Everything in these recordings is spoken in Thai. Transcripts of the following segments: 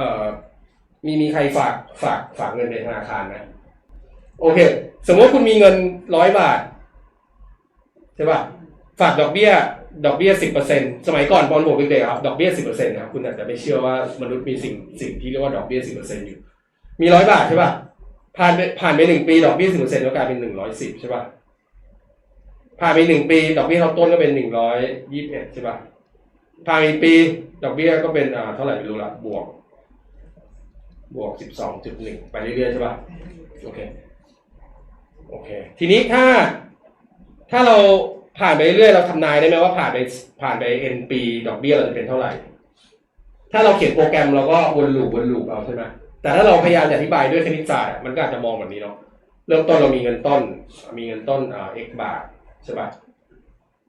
เออมีมีใครฝากฝากฝากเงินในธนาคารไหมโอเค สมมติคุณมีเงินร้อยบาทใช่ป่ะฝากดอกเบี้ย ดอกเบี้ยสิบเปอร์เซ็นสมัยก่อนบอลผมเด็กๆครับดอกเบี้ยสิบเปอร์เซ็นต์ครับคุณอาจจะไม่เชื่อว่ามนุษย์มีสิ่งสิ่งที่เรียกว่าดอกเบี้ยสิบเปอร์เซ็นต์อยู่ มีร้อยบาทใช่ป่ะผ่านไปผ่านไปหนึ่งปีดอกเบี้ยสิบเปอร์เซ็นต์ก็กลายเป็นหนึ่งร้อยสิบใช่ป่ะผ่านไปหนึ่งปี ดอกเบี้ยเท่าต้นก็เป็นหนึ่งร้อยยี่สิบเอ็ดใช่ป่ะผ่านไปอีกปี ดอกเบี้ยก็เป็นอ่าเท่าไหร่ไม่รู้ละบวก บวกสิบสองจุดหนึ่งไปเรื่อยๆใช่ป่ะโอเคโอเค ทีนี้ถ้า ถ้าเราผ่านไปเรื่อยๆเราทำนายได้ไหมว่าผ่านไปผ่านไป n ปีดอกเบี้ยเราจะเป็นเท่าไหร่ ถ้าเราเขียนโปรแกรมเราก็วนลูปวนลูปเอาใช่ไหมแต่ถ้าเราพยายามจะอธิบายด้วยคณิตศาสตร์มันก็อาจจะมองแบบนี้เนาะเริ่มต้นเรามีเงินต้น มีเงินต้นอ่า x บาทใช่ป่ะ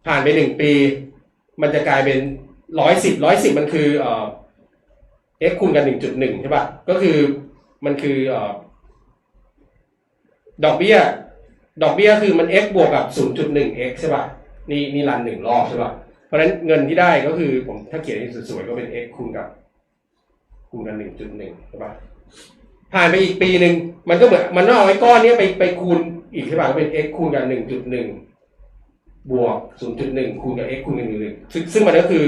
ผ่านไปหนึ่งปี มันจะกลายเป็นร้อยสิบร้อยสิบมันคือเอ่อ x คูณกันหนึ่งจุดหนึ่งใช่ป่ะ ก็คือมันคืออดอกเบี้ย ดอกเบี้ยคือมัน x บวกกับ 0.1 x ใช่ป่ะ นี่นี่รันหนึ่งรอบใช่ป่ะ เพราะฉะนั้นเงินที่ได้ก็คือผมถ้าเขียนให้สวยๆก็เป็น x คูณกับ คูณกัน1.1ใช่ป่ะ ผ่านไปอีกปีหนึ่งมันก็เหมือนมันต้องเอาไอ้ก้อนนี้ไปไปคูณอีกใช่ป่ะก็เป็น x คูณกับ1.1บวก 0.1 คูณกับ x คูณกับ1.1ซึ่งซึ่งมันก็คือ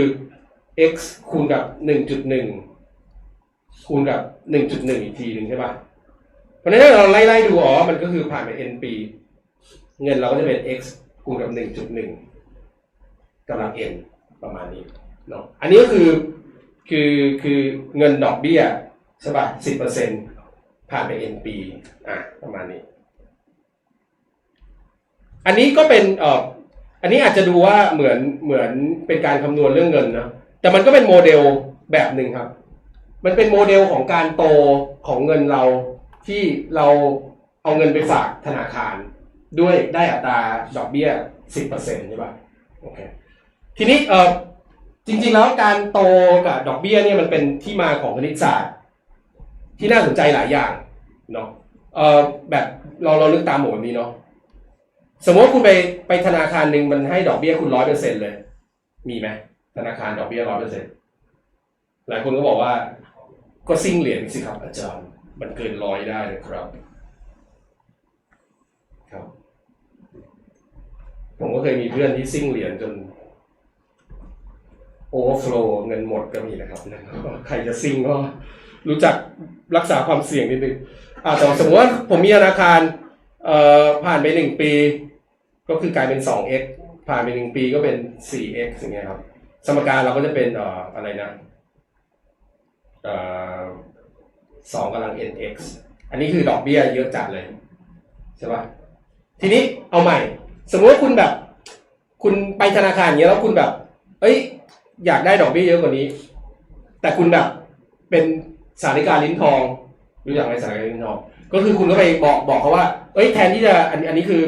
x คูณกับ 1.1 คูณกับ1.1อีกทีหนึ่งใช่ป่ะเพราะฉะนั้นเราไล่ไล่ดูอ๋อมันก็คือผ่านไป n ปี เงินเราก็จะเป็น x คูณกับ1.1กำลัง n ประมาณนี้เนาะอันนี้ก็คือคือคือเงินดอกเบี้ยใช่ป่ะ10%ผ่านไป n ปีอะประมาณนี้ อันนี้ก็เป็นเอ่ออันนี้อาจจะดูว่าเหมือนเหมือนเป็นการคำนวณเรื่องเงินนะแต่มันก็เป็นโมเดลแบบหนึ่งครับ มันเป็นโมเดลของการโตของเงินเราที่เราเอาเงินไปฝากธนาคาร ด้วยได้อัตราดอกเบี้ย 10%ใช่ป่ะโอเคทีนี้เออจริงๆแล้วการโตกับดอกเบี้ยเนี่ยมันเป็นที่มาของคณิตศาสตร์ ที่น่าสนใจหลายอย่างเนาะเออแบบเราเราลึกตามหมดนี้เนาะสมมติคุณไปไปธนาคารหนึ่งมันให้ดอกเบี้ยคุณร้อยเปอร์เซ็นเลย มีไหมธนาคารดอกเบี้ยร้อยเปอร์เซ็นหลายคนก็บอกว่า ก็ซิ่งเหรียญสิครับอาจารย์ มันเกินร้อยได้เลยครับครับผมก็เคยมีเพื่อนที่ซิ่งเหรียญจนโอเวอร์ฟลเงินหมดก็มีนะครับ ใครจะซิ่งก็รู้จักรักษาความเสี่ยงนิดนึงอ่าแต่สมมติว่าผมมีธนาคารเอ่อผ่านไปหนึ่งปี ก็คือกลายเป็นสอง x ผ่านไปหนึ่งปีก็เป็นสี่ x อย่างเงี้ยครับ สมการเราก็จะเป็นเอ่ออะไรนะ สองกำลัง nx อันนี้คือดอกเบี้ยเยอะจัดเลยใช่ปะทีนี้เอาใหม่ สมมติว่าคุณแบบ คุณไปธนาคารอย่างเงี้ยแล้วคุณแบบ เอ้ย อยากได้ดอกเบี้ยเยอะกว่านี้ แต่คุณแบบเป็นสาริการลิ้นทองรู้จักไหมสาริการลิ้นทอง ก็คือคุณก็ไปบอกบอกเขาว่า เอ้ยแทนที่จะอันอันนี้คือ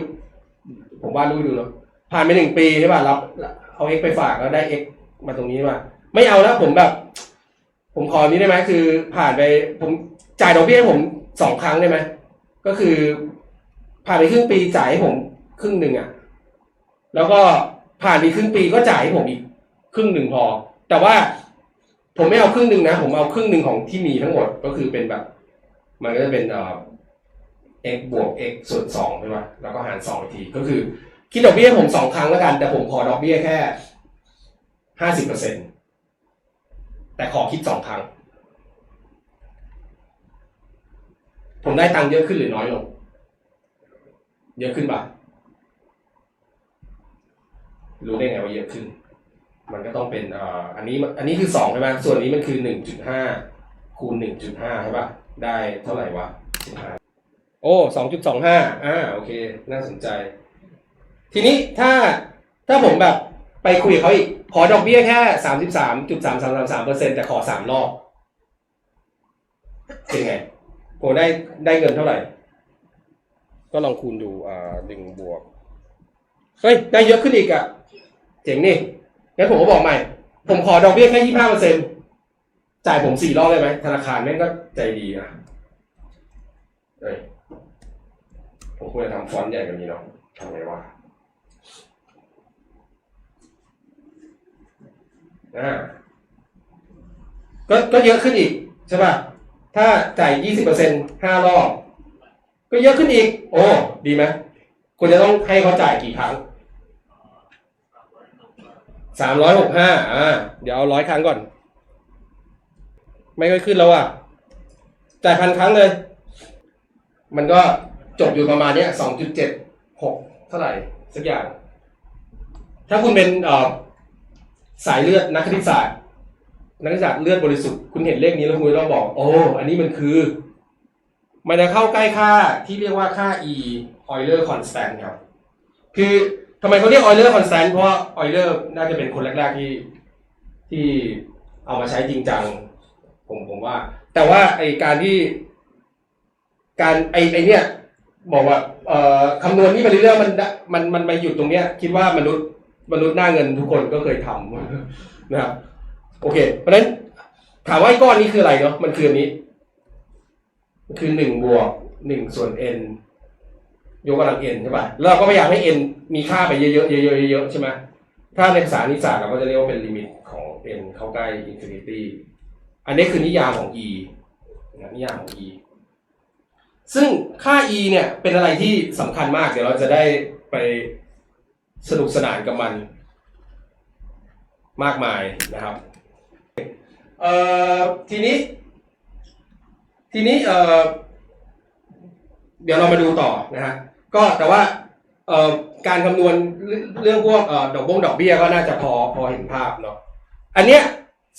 ผมว่ารู้ดูเนาะผ่านไปหนึ่งปีใช่ป่ะรับเอา x ไปฝากแล้วได้ x มาตรงนี้มาไม่เอาแล้วผมแบบ ผมขอนี้ได้ไหมคือ ผ่านไปผมจ่ายดอกเบี้ยให้ผมสองครั้งได้ไหมก็คือ ผ่านไปครึ่งปีจ่ายให้ผมครึ่งหนึ่งอะ แล้วก็ผ่านไปครึ่งปีก็จ่ายให้ผมอีกครึ่งหนึ่งพอ แต่ว่าผมไม่เอาครึ่งหนึ่งนะ ผมเอาครึ่งหนึ่งของที่มีทั้งหมดก็คือเป็นแบบ มันก็จะเป็นเอ่อ x บวก x ส่วนสองใช่ไหมแล้วก็หารสองอีกทีก็คือ คิดดอกเบี้ยผมสองครั้งแล้วกัน แต่ผมขอดอกเบี้ยแค่ห้าสิบเปอร์เซ็นต์ แต่ขอคิดสองครั้ง ผมได้ตังค์เยอะขึ้นหรือน้อยลง เยอะขึ้นปะรู้ได้ไงว่าเยอะขึ้น มันก็ต้องเป็นอ่ออันนี้อันนี้คือสองใช่ไหมส่วนนี้มันคือหนึ่งจุดห้าคูณหนึ่งจุดห้าใช่ปะได้เท่าไหร่วะสิบห้าโอ้สองจุดสองห้าอ่า โอเค น่าสนใจ ทีนี้ถ้าถ้าผมแบบ ไปคุยกับเขาอีก ขอดอกเบี้ยแค่สามสิบสามจุดสามสามสามสามเปอร์เซ็นแต่ขอสามรอบเป็นไงผมได้ได้เงินเท่าไหร่ ก็ลองคูณดูอ่าหนึ่งบวก เฮ้ย ได้เยอะขึ้นอีกอะเจ๋งนี่งั้นผมก็บอกใหม่ ผมขอดอกเบี้ยแค่ยี่ห้าเปอร์เซ็นจ่ายผมสี่รอบได้ไหมธนาคารแม่งก็ใจดีนะเฮ้ยผมควรจะทำฟอนต์ใหญ่กว่านี้เนาะทำไงวะ อ่าก็ก็เยอะขึ้นอีกใช่ป่ะถ้าจ่ายยี่สิบเปอร์เซ็นห้ารอบ ก็เยอะขึ้นอีก โอ้ ดีไหมคุณจะต้องให้เขาจ่ายกี่ครั้งสามร้อยหกห้าอ่า เดี๋ยวเอาร้อยครั้งก่อน ไม่ค่อยขึ้นแล้วอะ จ่ายพันครั้งเลย มันก็จบอยู่ประมาณเนี้ยสองจุดเจ็ดหกเท่าไหร่ สักอย่าง ถ้าคุณเป็นเอ่อ สายเลือดนักคณิตศาสตร์นักคณิตศาสตร์เลือดบริสุทธิ์คุณเห็นเลขนี้แล้วคุณต้องบอก โอ้อันนี้มันคือ มันจะเข้าใกล้ค่าที่เรียกว่าค่า e Euler constant ครับ คือทำไมเขาเรียก Euler constant เพราะ Euler น่าจะเป็นคนแรก ๆ ที่ที่เอามาใช้จริงจัง ผมผมว่า แต่ว่าไอการที่ การไอไอเนี่ย บอกว่า เอ่อคำนวณนี่ไปเรื่อยๆมันมันมันไปหยุดตรงเนี้ย คิดว่ามนุษย์ มนุษย์หน้าเงินทุกคนก็เคยทำนะครับโอเค เพราะฉะนั้นถามว่าไอ้ก้อนนี้คืออะไรเนาะมันคืออันนี้ มันคือหนึ่งบวกหนึ่งส่วน n ยกกำลัง n ใช่ป่ะแล้วเราก็พยายามให้ n มีค่าไปเยอะๆเยอะๆเยอะๆใช่ไหมถ้าในภาษานิสสาเราก็จะเรียกว่าเป็นลิมิตของ n เข้าใกล้ infinity อันนี้คือนิยามของ e นะนิยามของ e ซึ่งค่า e เนี่ยเป็นอะไรที่สำคัญมากเดี๋ยวเราจะได้ไป สนุกสนานกับมันมากมายนะครับเอ่อทีนี้ ทีนี้เอ่อเดี๋ยวเรามาดูต่อนะฮะก็แต่ว่าเอ่อการคำนวณเรื่องพวกเอ่อดอกบงดอกเบี้ยก็น่าจะพอพอเห็นภาพเนาะอันเนี้ย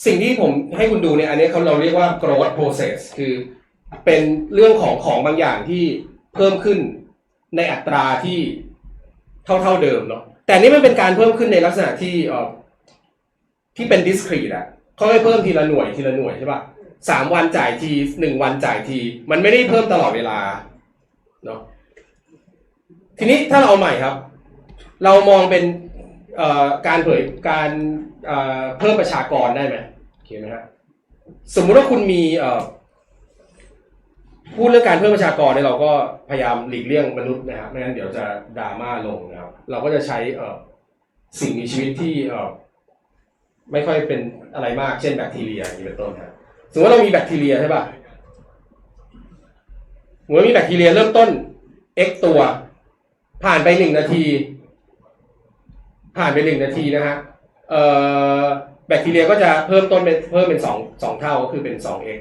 สิ่งที่ผมให้คุณดูเนี่ยอันนี้เขาเราเรียกว่า growth process คือเป็นเรื่องของของบางอย่างที่เพิ่มขึ้นในอัตราที่เท่าเท่าเดิมเนาะ แต่นนี้มันเป็นการเพิ่มขึ้นในลักษณะที่เอ่อที่เป็น discrete อะเขาให้เพิ่มทีละหน่วยทีละหน่วยใช่ปะสามวันจ่ายทีหนึ่งวันจ่ายที มันไม่ได้เพิ่มตลอดเวลาเนาะทีนี้ถ้าเราเอาใหม่ครับ เรามองเป็นการเผยการเอ่อเพิ่มประชากรได้ไหมโอเคไหมครับสมมุติว่าคุณมีเพูดเรื่องการเพิ่มประชากรเนี่ยเราก็พยายามหลีกเลี่ยงมนุษย์นะครับไม่งั้นเดี๋ยวจะดราม่าลงนะครับ เราก็จะใช้เอ่อสิ่งมีชีวิตที่เอ่อไม่ค่อยเป็นอะไรมากเช่นแบคทีเรียอย่างนี้เป็นต้นครับสมมติว่าเรามีแบคทีเรียใช่ป่ะสมมติว่ามีแบคทีเรียเริ่มต้น x ตัว ผ่านไปหนึ่งนาที ผ่านไปหนึ่งนาทีนะฮะเอ่อแบคทีเรียก็จะเพิ่มต้นเป็นเพิ่มเป็นสองสองเท่าก็คือเป็นสอง x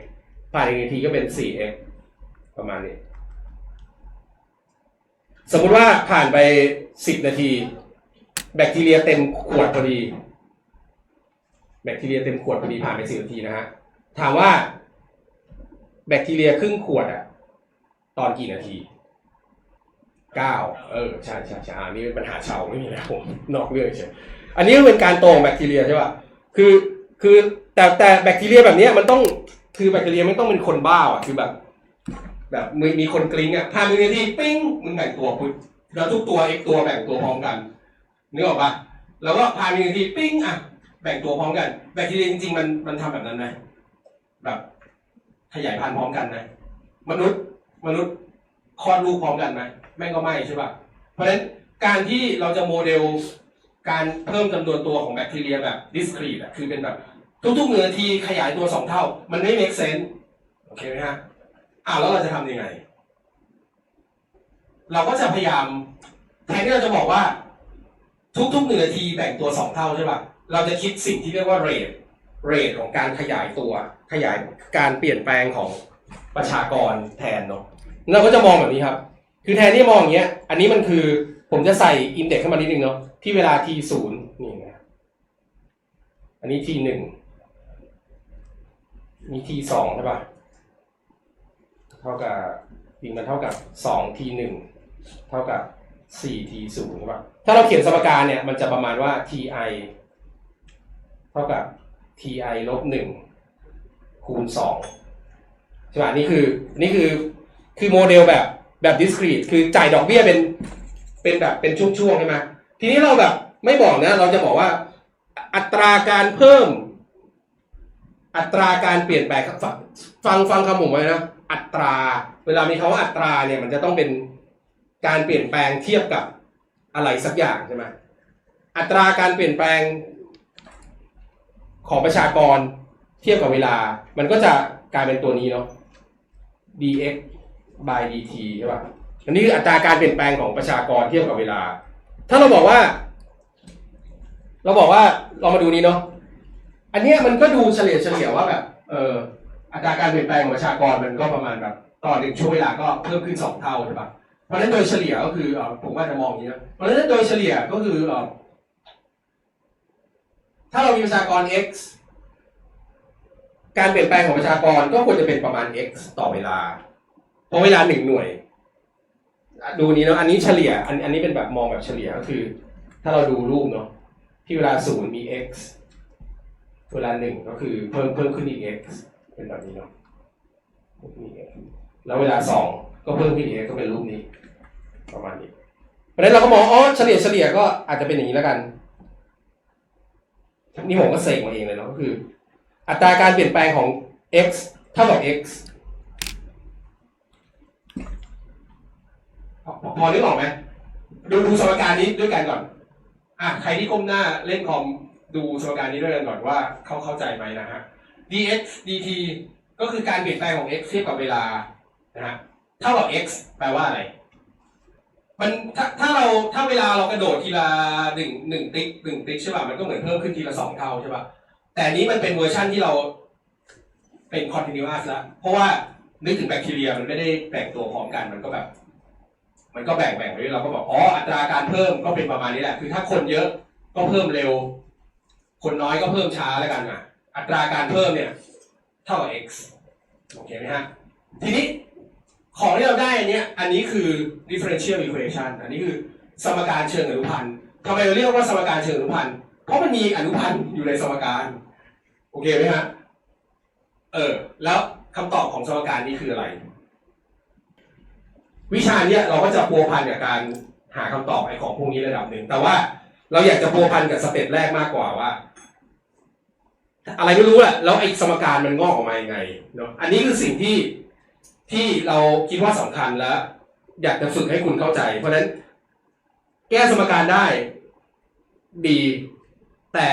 ผ่านอีกนาทีก็เป็นสี่ x ประมาณนี้ สมมุติว่าผ่านไปสิบนาที แบคทีเรียเต็มขวดพอดี แบคทีเรียเต็มขวดพอดีผ่านไปสิบนาทีนะฮะถามว่า แบคทีเรียครึ่งขวดอะตอนกี่นาทีเก้าเออใช่ใช่ใช่อันนี้เป็นปัญหาชาวไม่มีนะผมนอกเรื่องเฉยอันนี้เป็นการโตของแบคทีเรียใช่ป่ะคือคือแต่แต่แบคทีเรียแบบเนี้ยมันต้องคือแบคทีเรียไม่ต้องเป็นคนบ้าอะคือแบบ แบบมีมีคนกลิ้งอะผ่านหนึ่งนาทีปิ้งมึงแบ่งตัวพุทแล้วทุกตัวเอกตัวแบ่งตัวพร้อมกันนึกออกปะแล้วก็ผ่านหนึ่งนาทีปิ้งอะแบ่งตัวพร้อมกันแบคทีเรียจริงๆมันมันทำแบบนั้นไหมแบบขยายพันธุ์พร้อมกันไหมมนุษย์มนุษย์คลอดลูกพร้อมกันไหมแม่งก็ไม่ใช่ป่ะเพราะฉะนั้นการที่เราจะโมเดลการเพิ่มจำนวนตัวของแบคทีเรียแบบ discrete อะคือเป็นแบบ ทุกๆหนึ่งนาทีขยายตัวสองเท่า มันไม่ make sense โอเคไหมฮะ อ้าวแล้วเราจะทำยังไง เราก็จะพยายามแทนที่เราจะบอกว่า ทุกๆหนึ่งนาทีแบ่งตัวสองเท่าใช่ป่ะเราจะคิดสิ่งที่เรียกว่าเรทเรทของการขยายตัว ขยายการเปลี่ยนแปลงของประชากรแทนเนาะเราก็จะมองแบบนี้ครับ คือแทนที่มองอย่างเงี้ย อันนี้มันคือผมจะใส่อินเด็กซ์เข้ามานิดนึงเนาะที่เวลา t ศูนย์นี่นะอันนี้ t หนึ่งมี t สองใช่ป่ะ ท่ากับจริงมันเท่ากับสอง t หนึ่งเท่ากับสี่ t ศูนย์ใช่ป่ะถ้าเราเขียนสมการเนี่ยมันจะประมาณว่า ti เท่ากับ ti ลบหนึ่งคูณสองใช่ป่ะนี่คือนี่คือคือโมเดลแบบแบบ discrete คือจ่ายดอกเบี้ยเป็นเป็นแบบเป็นช่วงๆใช่ไหมทีนี้เราแบบไม่บอกนะ เราจะบอกว่าอัตราการเพิ่ม อัตราการเปลี่ยนแปลงฟังฟังฟังคำผมไว้นะ อัตรา เวลามีคำว่าอัตราเนี่ยมันจะต้องเป็นการเปลี่ยนแปลงเทียบกับอะไรสักอย่างใช่ไหมอัตราการเปลี่ยนแปลงของประชากรเทียบกับเวลา มันก็จะกลายเป็นตัวนี้เนาะ dx by dt ใช่ป่ะอันนี้คืออัตราการเปลี่ยนแปลงของประชากรเทียบกับเวลา ถ้าเราบอกว่า เราบอกว่าเรามาดูนี้เนาะ อันนี้มันก็ดูเฉลี่ยเฉลี่ยว่าแบบ เออ อัตราการเปลี่ยนแปลงของประชากรมันก็ประมาณแบบต่อหนึ่งช่วงเวลาก็เพิ่มขึ้นสองเท่าใช่ปะเพราะฉะนั้นโดยเฉลี่ยก็คือผมว่าจะมองอย่างนี้นะเพราะฉะนั้นโดยเฉลี่ยก็คือถ้าเรามีประชากร x การเปลี่ยนแปลงของประชากรก็ควรจะเป็นประมาณ x ต่อเวลาเพราะเวลาหนึ่งหน่วย ดูนี้เนาะอันนี้เฉลี่ย อันอันนี้เป็นแบบมองแบบเฉลี่ยก็คือ ถ้าเราดูรูปเนาะที่เวลาศูนย์มี x เวลาหนึ่งก็คือเพิ่มเพิ่มขึ้นอีก x เป็นแบบนี้เนาะนี่ x แล้วเวลาสองก็เพิ่มขึ้นอีก x ก็เป็นรูปนี้ ประมาณนี้เพราะฉะนั้นเราก็มองอ๋อเฉลี่ยเฉลี่ยก็อาจจะเป็นอย่างนี้แล้วกัน นี่ผมก็เสกมาเองเลยเนาะก็คือ อัตราการเปลี่ยนแปลงของ x เท่ากับ x พอพอนึกออกไหมดูดูสมการนี้ด้วยกันก่อน อะใครที่ก้มหน้าเล่นคอมดูสมการนี้ด้วยกันก่อนว่าเขาเข้าใจไหมนะฮะ dx dt ก็คือการเปลี่ยนแปลงของ x เทียบกับเวลานะฮะเท่ากับ x แปลว่าอะไร มันถ้าถ้าเราถ้าเวลาเรากระโดดทีละหนึ่งหนึ่งติ๊กหนึ่งติ๊กใช่ป่ะมันก็เหมือนเพิ่มขึ้นทีละสองเท่าใช่ป่ะแต่นี้มันเป็นเวอร์ชั่นที่เราเป็น continuous แล้วเพราะว่านึกถึงแบคทีเรียมันไม่ได้แบ่งตัวพร้อมกันมันก็แบบ มันก็แบ่งแบ่งไปเรื่อยเราก็บอกอ๋ออัตราการเพิ่มก็เป็นประมาณนี้แหละ คือถ้าคนเยอะก็เพิ่มเร็ว คนน้อยก็เพิ่มช้าแล้วกันอะ อัตราการเพิ่มเนี่ยเท่ากับ x โอเคไหมฮะ ทีนี้ของที่เราได้อันเนี้ยอันนี้คือ differential equation อันนี้คือสมการเชิงอนุพันธ์ทำไมเราเรียกว่าสมการเชิงอนุพันธ์เพราะมันมีอนุพันธ์อยู่ในสมการ โอเคไหมฮะ เออ แล้วคำตอบของสมการนี้คืออะไร วิชาเนี้ยเราก็จะพัวพันกับการหาคำตอบไอ้ของพวกนี้ระดับหนึ่ง แต่ว่าเราอยากจะพัวพันกับสเต็ปแรกมากกว่าว่า อะไรไม่รู้แหละแล้วไอ้สมการมันงอกออกมายังไงเนาะอันนี้คือสิ่งที่ที่เราคิดว่าสำคัญและอยากจะฝึกให้คุณเข้าใจ เพราะฉะนั้น แก้สมการได้ดี แต่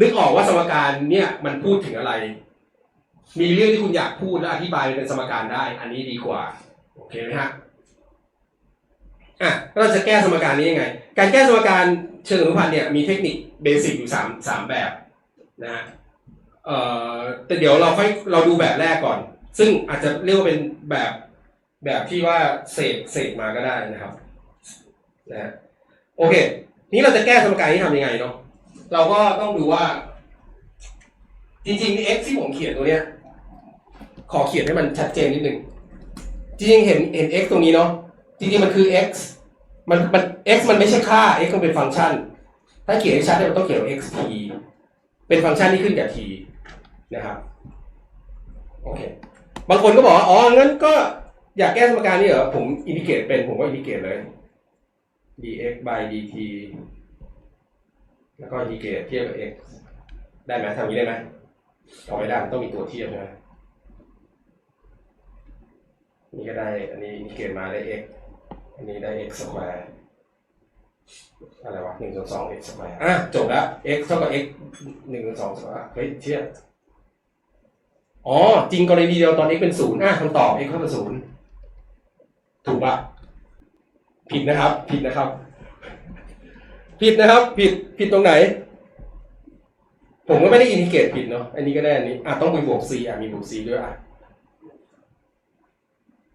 นึกออกว่าสมการเนี่ยมันพูดถึงอะไร มีเรื่องที่คุณอยากพูดและอธิบายเป็นสมการได้ อันนี้ดีกว่า โอเคไหมฮะอะเราจะแก้สมการนี้ยังไง การแก้สมการเชิงอนุพันธ์เนี่ยมีเทคนิคเบสิกอยู่สามสามแบบ นะฮะเอ่อแต่เดี๋ยวเราค่อยเราดูแบบแรกก่อน ซึ่งอาจจะเรียกว่าเป็นแบบแบบที่ว่าเสกเสกมาก็ได้นะครับนะฮะโอเค นี้เราจะแก้สมการนี้ทำยังไงเนาะเราก็ต้องดูว่า จริงๆ x ที่ผมเขียนตัวเนี้ย ขอเขียนให้มันชัดเจนนิดนึงจริงๆเห็นเห็น x ตรงนี้เนาะจริงๆมันคือ x มันมัน x มันไม่ใช่ค่า x มันเป็นฟังก์ชัน ถ้าเขียนให้ชัดเนี่ยมันต้องเขียน x t เป็นฟังก์ชันที่ขึ้นกับ t นะครับโอเคบางคนก็บอกว่าอ๋องั้นก็อยากแก้สมการนี้เหรอผมอินทิเกรตเป็นผมก็อินทิเกรตเลย dx by dt แล้วก็อินทิเกรตเทียบกับ x ได้ไหมทำนี้ได้ไหมเอาไม่ได้มันต้องมีตัวเทียบใช่ไหมนี่ก็ได้ อันนี้อินทิเกรตมาได้ x อันนี้ได้ x สแควร์ อะไรวะหนึ่งส่วนสอง x สแควร์อะจบแล้ว x เท่ากับ x หนึ่งส่วนสองสแควร์เฮ้ยเทียบอ๋อ จริงกรณีเดียวตอน x เป็นศูนย์อะคำตอบ x เท่ากับศูนย์ถูกปะผิดนะครับ ผิดนะครับ ผิดนะครับ ผิดผิดตรงไหน ผมก็ไม่ได้อินทิเกรตผิดเนาะอันนี้ก็ได้อันนี้อะต้องมีบวก c อะมีบวก c ด้วยอะ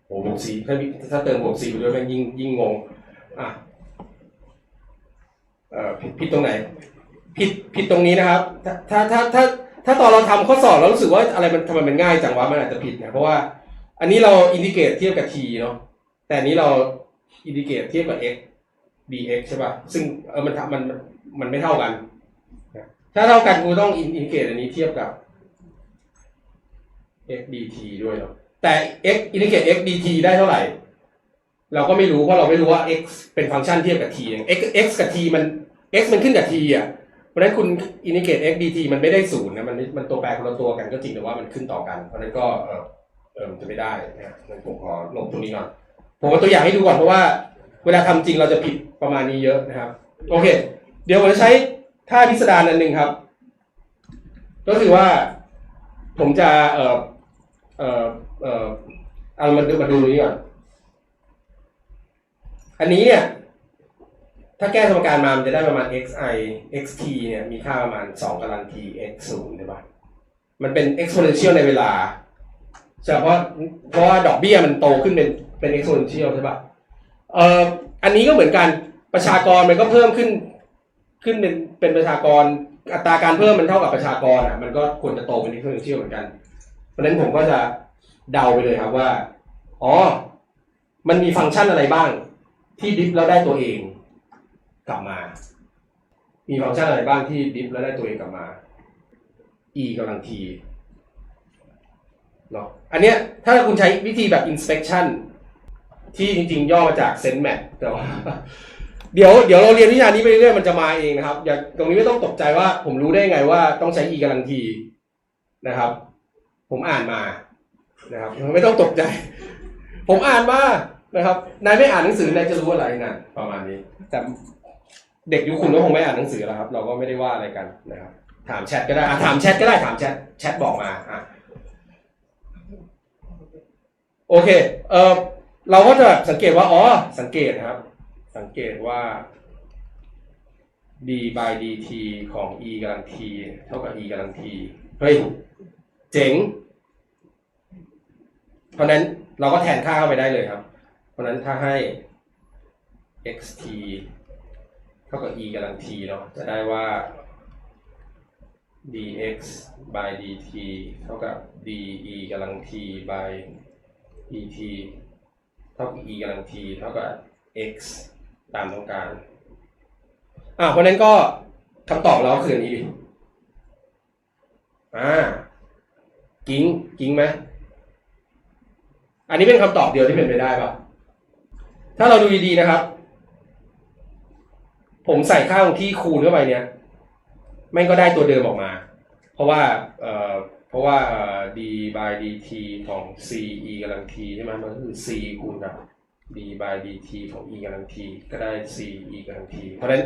โอ้บวกสีถ้าถ้าเติมบวกสีไปด้วยม่งยิ่งยิ่งงงอะ เอ่อผิดผิดตรงไหน ผิดผิดตรงนี้นะครับ ถ้าถ้าถ้าถ้าตอนเราทำข้อสอบเรารู้สึกว่าอะไรมันทำไมมันง่ายจังวะมันอาจจะผิดนะเพราะว่าอันนี้เราอินดิเกตเทียบกับ t เนาะแต่อันนี้เราอินดิเกตเทียบกับ x dx ใช่ป่ะซึ่งเออมันมันมันไม่เท่ากัน ถ้าเท่ากันกูต้องอินดิเกตอันนี้เทียบกับ x dt ด้วยเนาะแต่ x อินทิเกรต x dt ได้เท่าไหร่ เราก็ไม่รู้เพราะเราไม่รู้ว่า x เป็นฟังก์ชันเทียบกับ t เอง x x กับ t มัน x มันขึ้นกับ t อะเพราะฉะนั้นคุณอินิเกต x dt มันไม่ได้ศูนย์นะมันมันตัวแปรคนละตัวกันก็จริงแต่ว่ามันขึ้นต่อกัน เพราะฉะนั้นก็เออเออจะไม่ได้นะงั้นผมขอลบตรงนี้ก่อนผมเอาตัวอย่างให้ดูก่อนเพราะว่าเวลาทำจริงเราจะผิดประมาณนี้เยอะนะครับ โอเค เดี๋ยวผมจะใช้ท่าพิสดารอันหนึ่งครับ ก็คือว่าผมจะเออเออเออเอามาดูมาดูนี้ก่อน อันนี้เนี่ย ถ้าแก้สมการมามันจะได้ประมาณ xi xt เนี่ยมีค่าประมาณ 2กำลัง t x ศูนย์ใช่ปะมันเป็น exponential ในเวลาใช่ปะเพราะเพราะว่าดอกเบี้ยมันโตขึ้นเป็นเป็น exponential ใช่ปะเอ่ออันนี้ก็เหมือนกันประชากรมันก็เพิ่มขึ้นขึ้นเป็นเป็นประชากรอัตราการเพิ่มมันเท่ากับประชากรอะมันก็ควรจะโตเป็น exponential เหมือนกัน เพราะฉะนั้นผมก็จะเดาไปเลยครับว่า อ๋อ มันมีฟังก์ชันอะไรบ้าง ที่ดิฟแล้วได้ตัวเอง กลับมา มีฟังก์ชันอะไรบ้างที่ดิฟแล้วได้ตัวเองกลับมา e กำลัง t เนาะอันเนี้ยถ้าคุณใช้วิธีแบบ inspection ที่จริงๆ ย่อมาจาก sense แต่ว่าเดี๋ยวเดี๋ยวเราเรียนวิชานี้ไปเรื่อยๆมันจะมาเองนะครับ อย่าตรงนี้ไม่ต้องตกใจว่า ผมรู้ได้ไงว่าต้องใช้ e กำลัง t นะครับ ผมอ่านมานะครับไม่ต้องตกใจ ผมอ่านมานะครับ นายไม่อ่านหนังสือนายจะรู้อะไรนะประมาณนี้แต่ เด็กยุคคุณก็คงไม่อ่านหนังสือแล้วครับ เราก็ไม่ได้ว่าอะไรกันนะครับ ถามแชทก็ได้อะถามแชทก็ได้ถามแชทแชทบอกมาอะโอเคเออเราก็จะสังเกตว่าอ๋อสังเกตนะครับ สังเกตว่า d by dt ของ e กำลัง t เท่ากับ e กำลัง t เฮ้ย เจ๋ง เพราะนั้นเราก็แทนค่าเข้าไปได้เลยครับ เพราะฉะนั้นถ้าให้ xt เท่ากับ e กำลัง t เนาะจะได้ว่า dx by dt เท่ากับ de กำลัง t by dt เท่ากับ e กำลัง t เท่ากับ x ตามต้องการอ่าเพราะนั้นก็คำตอบเราคืออันนี้ดิอ่ากิ้งกิ้งไหมอันนี้เป็นคำตอบเดียวที่เป็นไปได้ปะถ้าเราดูดีๆนะครับ ผมใส่ค่าของที่คูณเข้าไปเนี่ยแม่งก็ได้ตัวเดิมออกมา เพราะว่าเอ่อเพราะว่า d by dt ของ c e กำลัง t ใช่ไหมมันก็คือ c คูณกับ d by dt ของ e กำลัง t ก็ได้ c e กำลัง t เพราะฉะนั้น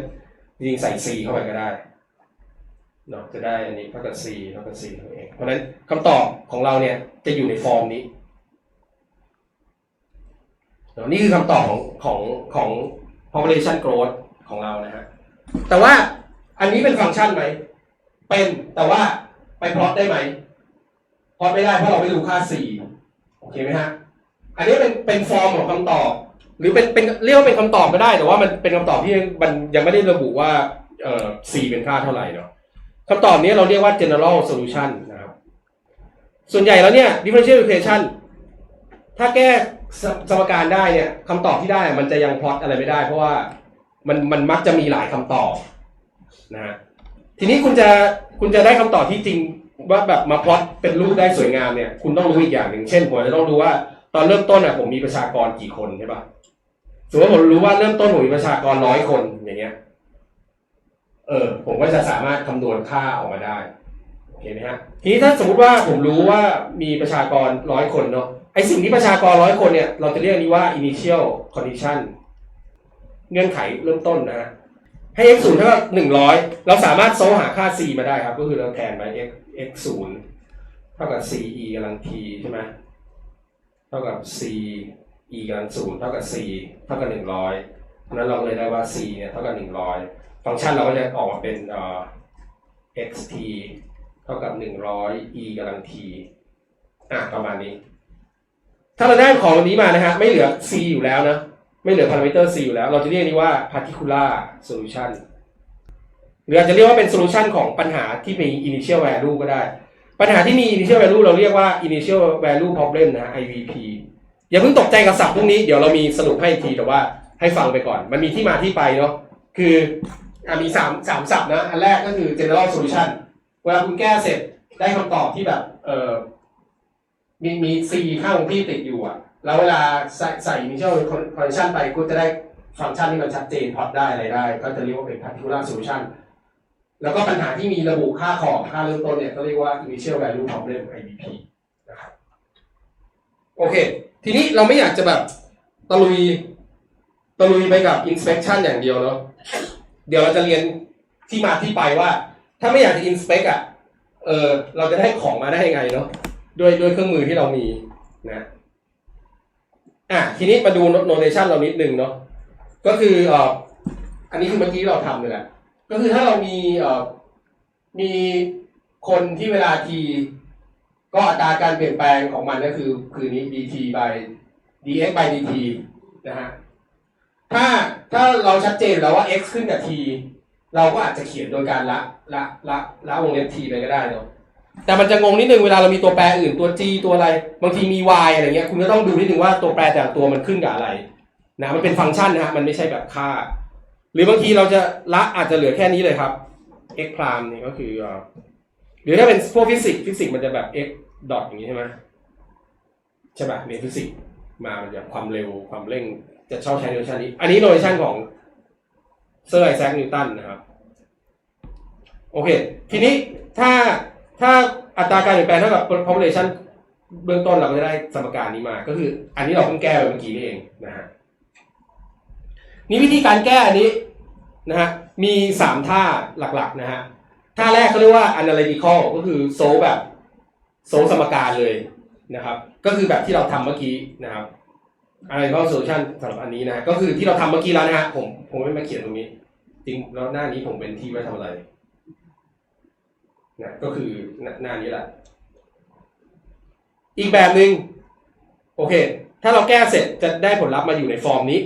จริงใส่ c เข้าไปก็ได้เนาะจะได้อันนี้เท่ากับ c เท่ากับ c ตัวเองเพราะฉะนั้นคำตอบของเราเนี่ยจะอยู่ในฟอร์มนี้เนาะนี่คือคำตอบของของของ population growth ของเรานะฮะแต่ว่าอันนี้เป็นฟังก์ชันไหม เป็นแต่ว่าไปพลอตได้ไหมพลอตไม่ได้เพราะเราไม่รู้ค่า c โอเคไหมฮะอันนี้เป็นเป็นฟอร์มของคำตอบ หรือเป็นเป็นเรียกว่าเป็นคำตอบก็ได้ แต่ว่ามันเป็นคำตอบที่มันยังไม่ได้ระบุว่าเอ่อ c เป็นค่าเท่าไหร่เนาะคำตอบนี้เราเรียกว่า general solution นะครับ ส่วนใหญ่แล้วเนี่ย differential equation ถ้าแก้สมการได้เนี่ยคำตอบที่ได้มันจะยังพลอตอะไรไม่ได้เพราะว่า มันมันมักจะมีหลายคำตอบนะฮะทีนี้คุณจะคุณจะได้คำตอบที่จริงว่าแบบมาพลอตเป็นรูปได้สวยงามเนี่ย คุณต้องรู้อีกอย่างหนึ่งเช่นผมจะต้องรู้ว่าตอนเริ่มต้นอะผมมีประชากรกี่คนใช่ปะสมมติว่าผมรู้ว่าเริ่มต้นผมมีประชากรร้อยคนอย่างเงี้ย เออ ผมก็จะสามารถคำนวณค่าออกมาได้โอเคไหมฮะทีนี้ถ้าสมมติว่าผมรู้ว่ามีประชากรร้อยคนเนาะไอสิ่งที่ประชากรร้อยคนเนี่ย เราจะเรียกนี้ว่า initial condition เงื่อนไขเริ่มต้นนะฮะให้ x ศูนย์เท่ากับหนึ่งร้อยเราสามารถโซหาค่า c มาได้ครับ ก็คือเราแทนไป x x ศูนย์เท่ากับ c e กำลัง t ใช่ไหมเท่ากับ c e กำลังศูนย์เท่ากับ c เท่ากับหนึ่งร้อยเพราะนั้นเราเลยได้ว่า c เนี่ยเท่ากับหนึ่งร้อยฟังก์ชันเราก็จะออกมาเป็นเอ่อ xt เท่ากับหนึ่งร้อย e กำลัง t อะประมาณนี้ ถ้าเราได้ของนี้มานะฮะไม่เหลือ c อยู่แล้วนะ ไม่เหลือพารามิเตอร์ c อยู่แล้ว เราจะเรียกนี้ว่า particular solution หรืออาจจะเรียกว่าเป็น solution ของปัญหาที่มี initial value ก็ได้ ปัญหาที่มี initial value เราเรียกว่า initial value problem นะฮะ IVP อย่าเพิ่งตกใจกับศัพท์พวกนี้ เดี๋ยวเรามีสรุปให้อีกทีแต่ว่าให้ฟังไปก่อน มันมีที่มาที่ไปเนาะ คืออมีสามสามศัพท์นะ อันแรกก็คือ general solution เวลาคุณแก้เสร็จได้คำตอบที่แบบ เออมีมี c ข้างของที่ติดอยู่อะ แล้วเวลาใส่ใส่ initial condition ไปก็จะได้ฟังก์ชันที่มันชัดเจนพอตได้อะไรได้ ก็จะเรียกว่าเป็น particular solution แล้วก็ปัญหาที่มีระบุค่าของค่าเริ่มต้นเนี่ยก็เรียกว่า initial value problem IVP นะครับโอเค ทีนี้เราไม่อยากจะแบบตะลุยตะลุยไปกับ inspection อย่างเดียวเนาะเดี๋ยวเราจะเรียนที่มาที่ไปว่า ถ้าไม่อยากจะ inspect อะเออเราจะได้ของมาได้ยังไงเนาะด้วยด้วยเครื่องมือที่เรามีนะ อะทีนี้มาดู notation เรานิดนึงเนาะก็คือเอ่ออันนี้คือเมื่อกี้เราทำเลยแหละก็คือถ้าเรามีเอ่อมีคนที่เวลา t ก็อัตราการเปลี่ยนแปลงของมันก็คือคือนี้ dt by dx by dt นะฮะถ้าถ้าเราชัดเจนแล้วว่า x ขึ้นกับ t เราก็อาจจะเขียนโดยการละละละละวงเล็บ t ไปก็ได้เนาะ แต่มันจะงงนิดนึงเวลาเรามีตัวแปรอื่นตัว g ตัวอะไร บางทีมี y อะไรเงี้ยคุณก็ต้องดูนิดนึงว่าตัวแปรแต่ละตัวมันขึ้นกับอะไรนะมันเป็นฟังก์ชันนะฮะมันไม่ใช่แบบค่า หรือบางทีเราจะละอาจจะเหลือแค่นี้เลยครับ x พรามนี่ก็คือหรือถ้าเป็นพวกฟิสิกส์ฟิสิกส์มันจะแบบ x ดอทอย่างนี้ใช่ไหมใช่ป่ะเรียนฟิสิกส์มามันจะความเร็วความเร่งจะชอบใช้โนชันนี้ อันนี้โนชันของเซอร์ไอแซคนิวตันนะครับ โอเค ทีนี้ถ้า ถ้าอัตราการเปลี่ยนแปลงเท่ากับ population เบื้องต้นเราก็จะได้สมการนี้มา ก็คือ อันนี้เราเพิ่งแก้ไปเมื่อกี้นี่เองนะฮะนี่วิธีการแก้อันนี้นะฮะมีสามท่าหลักๆนะฮะท่าแรกเขาเรียกว่า analytical ก็คือโซลแบบโซลสมการเลยนะครับ ก็คือแบบที่เราทำเมื่อกี้นะครับ analytical solution สำหรับอันนี้นะ ก็คือที่เราทำเมื่อกี้แล้วนะฮะผมผมไม่มาเขียนตรงนี้ จริงแล้วหน้านี้ผมเป็นที่ไว้ทำอะไร นะก็คือหน้าหน้านี้แหละ อีกแบบหนึ่งโอเค ถ้าเราแก้เสร็จจะได้ผลลัพธ์มาอยู่ในฟอร์มนี้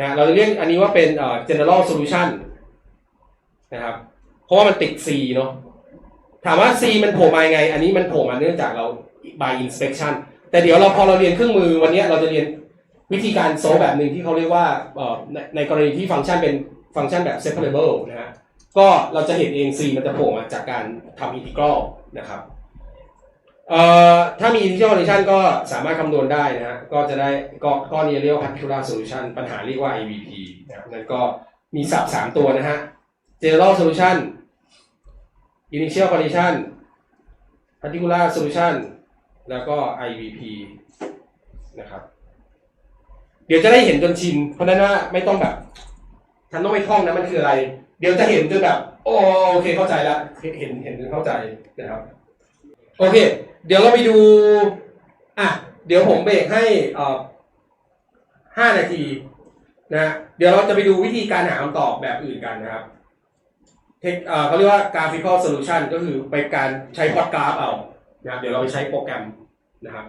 นะเราจะเรียกอันนี้ว่าเป็นเอ่อ general solution นะครับ เพราะว่ามันติด C เนาะถามว่า C มันโผล่มายังไง อันนี้มันโผล่มาเนื่องจากเรา by inspection แต่เดี๋ยวเราพอเราเรียนเครื่องมือวันนี้เราจะเรียนวิธีการโซลแบบหนึ่งที่เขาเรียกว่าเอ่อในกรณีที่ฟังก์ชันเป็นฟังก์ชันแบบ separable นะฮะ ก็เราจะเห็นเอง c มันจะโผล่มาจากการทำอินทิกรัลนะครับเอ่อถ้ามี initial condition ก็สามารถคำนวณได้นะฮะก็จะได้ก็ก็นี้เรียกว่า particular solution ปัญหาเรียกว่า IVP นะครับนั่นก็มีศัพท์สามตัวนะฮะ general solution initial condition particular solution แล้วก็ IVP นะครับ เดี๋ยวจะได้เห็นจนชิน เพราะฉะนั้นว่าไม่ต้องแบบ ฉันต้องไปท่องนะมันคืออะไร เดี๋ยวจะเห็นจนแบบโอเคเข้าใจแล้วเห็นเห็นจนเข้าใจนะครับ โอเค เดี๋ยวเราไปดูอะเดี๋ยวผมเบรกให้อ่อห้านาทีนะเดี๋ยวเราจะไปดูวิธีการหาคำตอบแบบอื่นกันนะครับเทคเอ่อเขาเรียกว่า graphical solution ก็คือไปการใช้พอดกราฟเอานะครับเดี๋ยวเราไปใช้โปรแกรมนะครับ